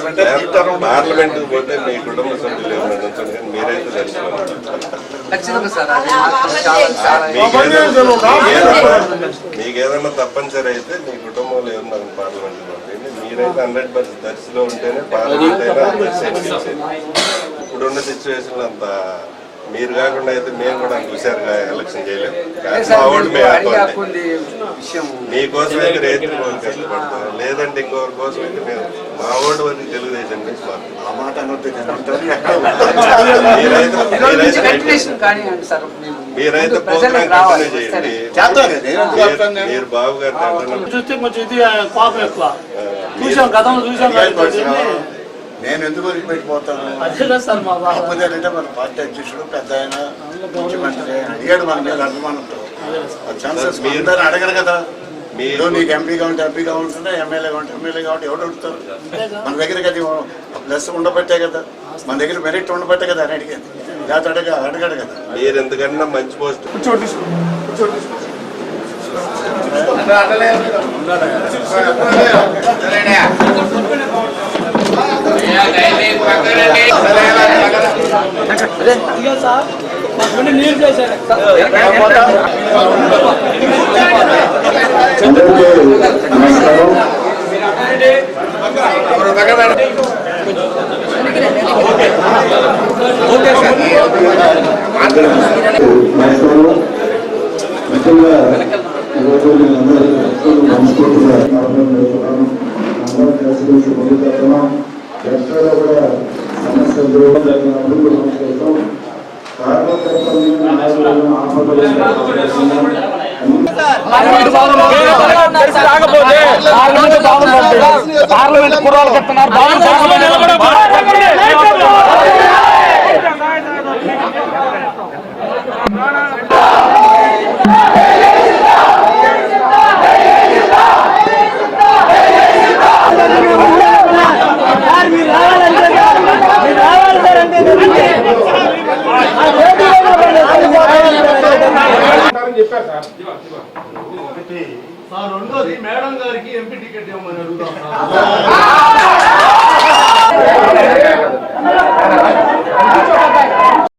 ముందర అక్కడ పార్లమెంట్ పోతే మీ కుటుంబ సభ్యులు కానీ మీరైతే మీకేదన్నా మీకేదన్నా తప్పనిసరి అయితే మీ కుటుంబంలో ఏమన్నా పార్లమెంట్ మీరైతే హండ్రెడ్ పర్సెంట్ దర్శిలో ఉంటేనే పార్లమెంట్ అయినా. ఇప్పుడున్న సిచ్యువేషన్ అంత మీరు కాకుండా అయితే మేము కూడా హుషారుగా ఎలక్షన్ చేయలేము మా సార్ ఓటు మీకు మేము అడిగి అనుకోండి. హక్కుంది విషయం మీకోసం అయితే రైతు కోసం కష్టపడతాం. లేదంటే ఇంకొకరి కోసం అయితే మేము మా ఓటు వరకు తెలుగుదేశం నుంచి మీరైతే ప్రోగ్రామ్ చేయండి. మీరు- బాబు గారు. చూస్తే కొంచెం ఇది కోపం ఎక్కువ. చూసాం గతంలో చూసాం. నేను ఎందుకు వదిలిపెట్టిపోతాను మా కాకపోతే అంటే మన పార్టీ అధ్యక్షుడు పెద్ద ఆయన ముఖ్యమంత్రి అడిగాడు మన మీద అభిమానంతో. ఛాన్సెస్ మీరు- అందరూ అడగరు కదా. మీరు- నీకు ఎంపీ కావాలంటే ఎంపీ కావాలంటే ఎమ్మెల్యే కావాలంటే ఎమ్మెల్యే కావాలంటే ఎవరు అడుగుతారు? మన దగ్గర అది ప్లస్ ఉండబట్టే కదా. మన దగ్గర మెరిట్ ఉండబట్టే కదా అని అడిగేది. లేకపోతే అడగ అడగాడు కదా. మీరు ఎందుకన్నా మంచి పోస్ట్ ఇదిగో ముఖ్యంగా ఈరోజు మీరందరూ మనస్ఫూర్తిగా అందరం కలిసి ఎక్కడ కూడా సమస్యలు జరిగినప్పుడు కూడా చేస్తాం కార్యకర్తలను నాయకులను ఆపదలు పార్లమెంట్ కుర్రాలు చెప్తున్నారు రెండోది మేడం గారికి ఎంపీ టికెట్ ఇవ్వమని అడుగుతాం